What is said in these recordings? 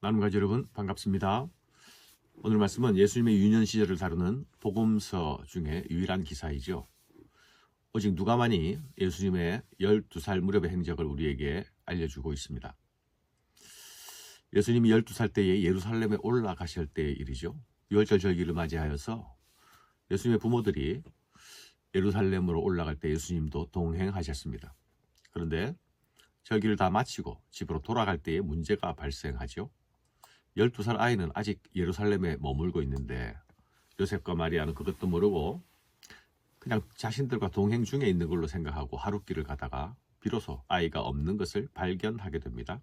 나눔 가족 여러분 반갑습니다. 오늘 말씀은 예수님의 유년 시절을 다루는 복음서 중에 유일한 기사이죠. 오직 누가만이 예수님의 12살 무렵의 행적을 우리에게 알려주고 있습니다. 예수님이 12살 때에 예루살렘에 올라가실 때의 일이죠. 유월절 절기를 맞이하여서 예수님의 부모들이 예루살렘으로 올라갈 때 예수님도 동행하셨습니다. 그런데 절기를 다 마치고 집으로 돌아갈 때에 문제가 발생하죠. 12살 아이는 아직 예루살렘에 머물고 있는데 요셉과 마리아는 그것도 모르고 그냥 자신들과 동행 중에 있는 걸로 생각하고 하룻길을 가다가 비로소 아이가 없는 것을 발견하게 됩니다.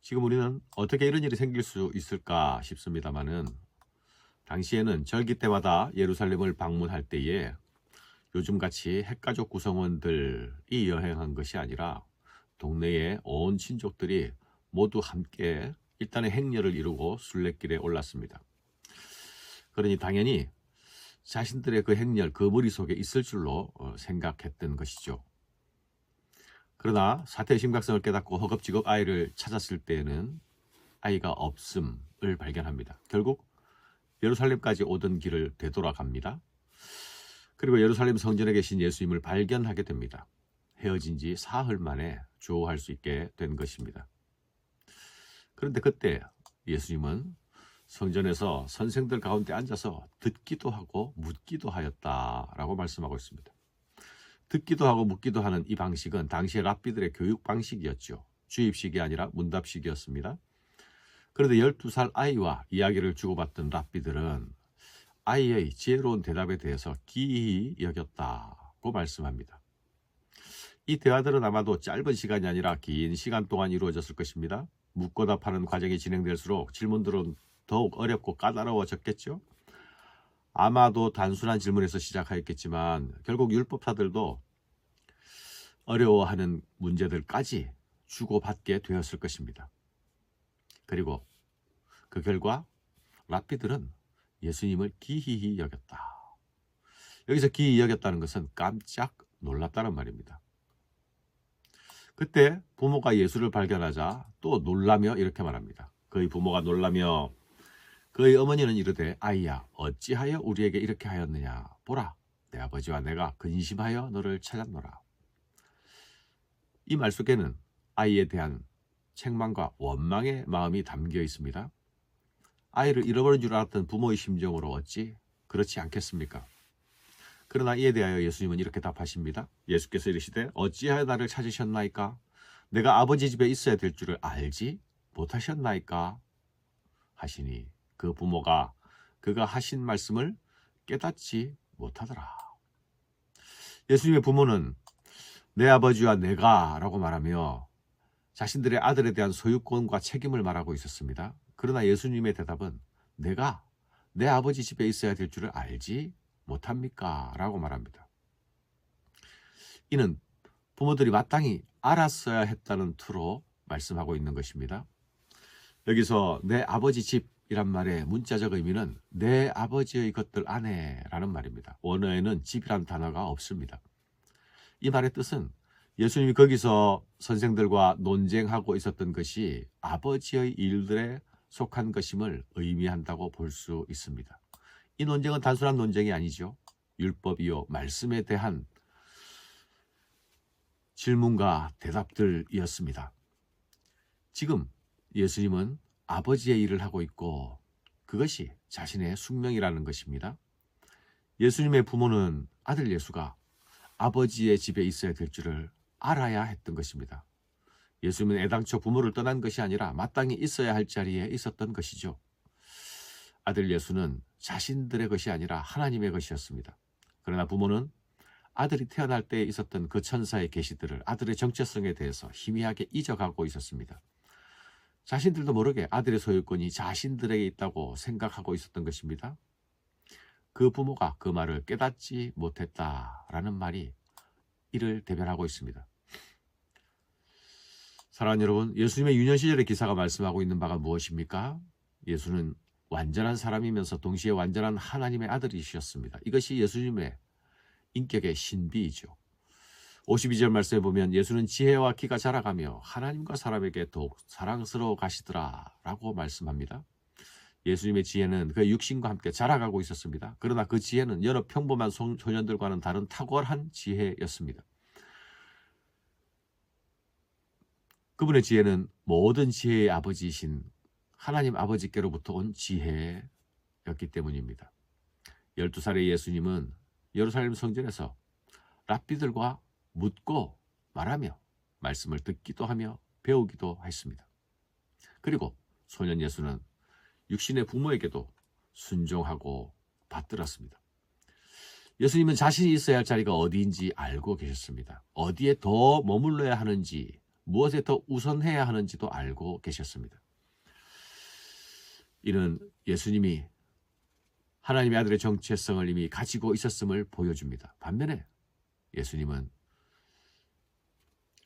지금 우리는 어떻게 이런 일이 생길 수 있을까 싶습니다만은 당시에는 절기 때마다 예루살렘을 방문할 때에 요즘같이 핵가족 구성원들이 여행한 것이 아니라 동네의 온 친족들이 모두 함께 일단의 행렬을 이루고 순례길에 올랐습니다. 그러니 당연히 자신들의 그 행렬, 그 머릿속에 있을 줄로 어, 생각했던 것이죠. 그러나 사태의 심각성을 깨닫고 허겁지겁 아이를 찾았을 때에는 아이가 없음을 발견합니다. 결국 예루살렘까지 오던 길을 되돌아갑니다. 그리고 예루살렘 성전에 계신 예수님을 발견하게 됩니다. 헤어진 지 사흘 만에 주호할 수 있게 된 것입니다. 그런데 그때 예수님은 성전에서 선생들 가운데 앉아서 듣기도 하고 묻기도 하였다라고 말씀하고 있습니다. 듣기도 하고 묻기도 하는 이 방식은 당시의 랍비들의 교육 방식이었죠. 주입식이 아니라 문답식이었습니다. 그런데 12살 아이와 이야기를 주고받던 랍비들은 아이의 지혜로운 대답에 대해서 기이 여겼다고 말씀합니다. 이 대화들은 아마도 짧은 시간이 아니라 긴 시간 동안 이루어졌을 것입니다. 묻고 답하는 과정이 진행될수록 질문들은 더욱 어렵고 까다로워졌겠죠. 아마도 단순한 질문에서 시작하였겠지만 결국 율법사들도 어려워하는 문제들까지 주고받게 되었을 것입니다. 그리고 그 결과 랍비들은 예수님을 기이히 여겼다. 여기서 기이히 여겼다는 것은 깜짝 놀랐다는 말입니다. 그때 부모가 예수를 발견하자 또 놀라며 이렇게 말합니다. 그의 부모가 놀라며 그의 어머니는 이르되 아이야 어찌하여 우리에게 이렇게 하였느냐 보라 내 아버지와 내가 근심하여 너를 찾았노라. 이 말 속에는 아이에 대한 책망과 원망의 마음이 담겨 있습니다. 아이를 잃어버린 줄 알았던 부모의 심정으로 어찌 그렇지 않겠습니까? 그러나 이에 대하여 예수님은 이렇게 답하십니다. 예수께서 이르시되 어찌하여 나를 찾으셨나이까? 내가 아버지 집에 있어야 될 줄을 알지 못하셨나이까? 하시니 그 부모가 그가 하신 말씀을 깨닫지 못하더라. 예수님의 부모는 내 아버지와 내가 라고 말하며 자신들의 아들에 대한 소유권과 책임을 말하고 있었습니다. 그러나 예수님의 대답은 내가 내 아버지 집에 있어야 될 줄을 알지 못합니까? 라고 말합니다. 이는 부모들이 마땅히 알았어야 했다는 투로 말씀하고 있는 것입니다. 여기서 내 아버지 집이란 말의 문자적 의미는 내 아버지의 것들 안에라는 말입니다. 원어에는 집이란 단어가 없습니다. 이 말의 뜻은 예수님이 거기서 선생들과 논쟁하고 있었던 것이 아버지의 일들에 속한 것임을 의미한다고 볼 수 있습니다. 이 논쟁은 단순한 논쟁이 아니죠. 율법이요 말씀에 대한 질문과 대답들이었습니다. 지금 예수님은 아버지의 일을 하고 있고 그것이 자신의 숙명이라는 것입니다. 예수님의 부모는 아들 예수가 아버지의 집에 있어야 될 줄을 알아야 했던 것입니다. 예수님은 애당초 부모를 떠난 것이 아니라 마땅히 있어야 할 자리에 있었던 것이죠. 아들 예수는 자신들의 것이 아니라 하나님의 것이었습니다. 그러나 부모는 아들이 태어날 때 있었던 그 천사의 계시들을 아들의 정체성에 대해서 희미하게 잊어가고 있었습니다. 자신들도 모르게 아들의 소유권이 자신들에게 있다고 생각하고 있었던 것입니다. 그 부모가 그 말을 깨닫지 못했다라는 말이 이를 대변하고 있습니다. 사랑하는 여러분, 예수님의 유년 시절의 기사가 말씀하고 있는 바가 무엇입니까? 예수는 완전한 사람이면서 동시에 완전한 하나님의 아들이셨습니다. 이것이 예수님의 인격의 신비이죠. 52절 말씀에 보면 예수는 지혜와 키가 자라가며 하나님과 사람에게 더욱 사랑스러워 가시더라 라고 말씀합니다. 예수님의 지혜는 그 육신과 함께 자라가고 있었습니다. 그러나 그 지혜는 여러 평범한 소- 소년들과는 다른 탁월한 지혜였습니다. 그분의 지혜는 모든 지혜의 아버지이신 하나님 아버지께로부터 온 지혜였기 때문입니다. 12살의 예수님은 예루살렘 성전에서 랍비들과 묻고 말하며 말씀을 듣기도 하며 배우기도 했습니다. 그리고 소년 예수는 육신의 부모에게도 순종하고 받들었습니다. 예수님은 자신이 있어야 할 자리가 어디인지 알고 계셨습니다. 어디에 더 머물러야 하는지, 무엇에 더 우선해야 하는지도 알고 계셨습니다. 이는 예수님이 하나님의 아들의 정체성을 이미 가지고 있었음을 보여줍니다. 반면에 예수님은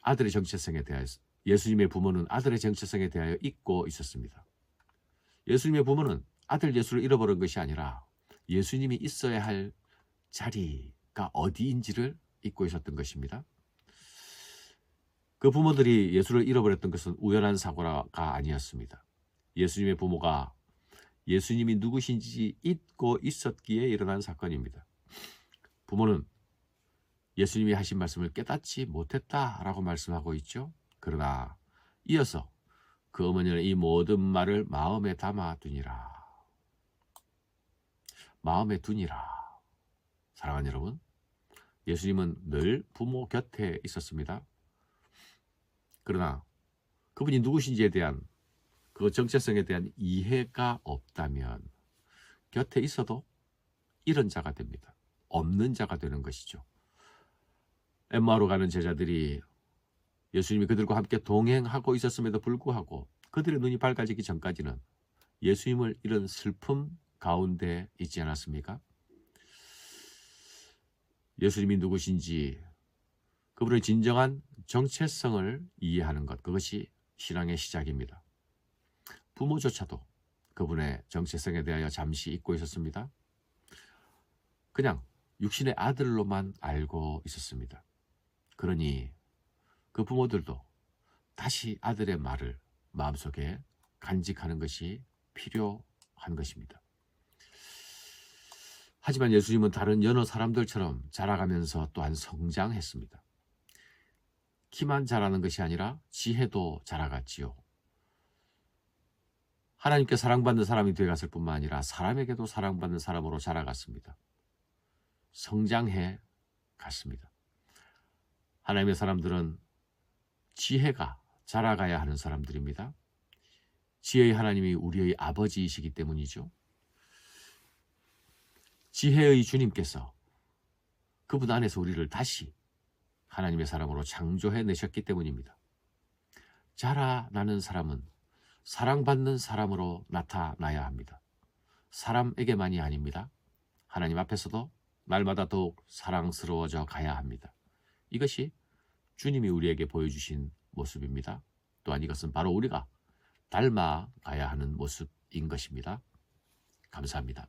아들의 정체성에 대하여 예수님의 부모는 아들의 정체성에 대하여 잊고 있었습니다. 예수님의 부모는 아들 예수를 잃어버린 것이 아니라 예수님이 있어야 할 자리가 어디인지를 잊고 있었던 것입니다. 그 부모들이 예수를 잃어버렸던 것은 우연한 사고가 아니었습니다. 예수님의 부모가 예수님이 누구신지 잊고 있었기에 일어난 사건입니다. 부모는 예수님이 하신 말씀을 깨닫지 못했다라고 말씀하고 있죠. 그러나 이어서 그 어머니는 이 모든 말을 마음에 담아두니라. 마음에 두니라. 사랑하는 여러분, 예수님은 늘 부모 곁에 있었습니다. 그러나 그분이 누구신지에 대한 그 정체성에 대한 이해가 없다면 곁에 있어도 이런 자가 됩니다. 없는 자가 되는 것이죠. 엠마로 가는 제자들이 예수님이 그들과 함께 동행하고 있었음에도 불구하고 그들의 눈이 밝아지기 전까지는 예수님을 이런 슬픔 가운데 있지 않았습니까? 예수님이 누구신지 그분의 진정한 정체성을 이해하는 것 그것이 신앙의 시작입니다. 부모조차도 그분의 정체성에 대하여 잠시 잊고 있었습니다. 그냥 육신의 아들로만 알고 있었습니다. 그러니 그 부모들도 다시 아들의 말을 마음속에 간직하는 것이 필요한 것입니다. 하지만 예수님은 다른 여러 사람들처럼 자라가면서 또한 성장했습니다. 키만 자라는 것이 아니라 지혜도 자라갔지요. 하나님께 사랑받는 사람이 되어갔을 뿐만 아니라 사람에게도 사랑받는 사람으로 자라갔습니다. 성장해 갔습니다. 하나님의 사람들은 지혜가 자라가야 하는 사람들입니다. 지혜의 하나님이 우리의 아버지이시기 때문이죠. 지혜의 주님께서 그분 안에서 우리를 다시 하나님의 사람으로 창조해 내셨기 때문입니다. 자라나는 사람은 사랑받는 사람으로 나타나야 합니다. 사람에게만이 아닙니다. 하나님 앞에서도 날마다 더욱 사랑스러워져 가야 합니다. 이것이 주님이 우리에게 보여주신 모습입니다. 또한 이것은 바로 우리가 닮아 가야 하는 모습인 것입니다. 감사합니다.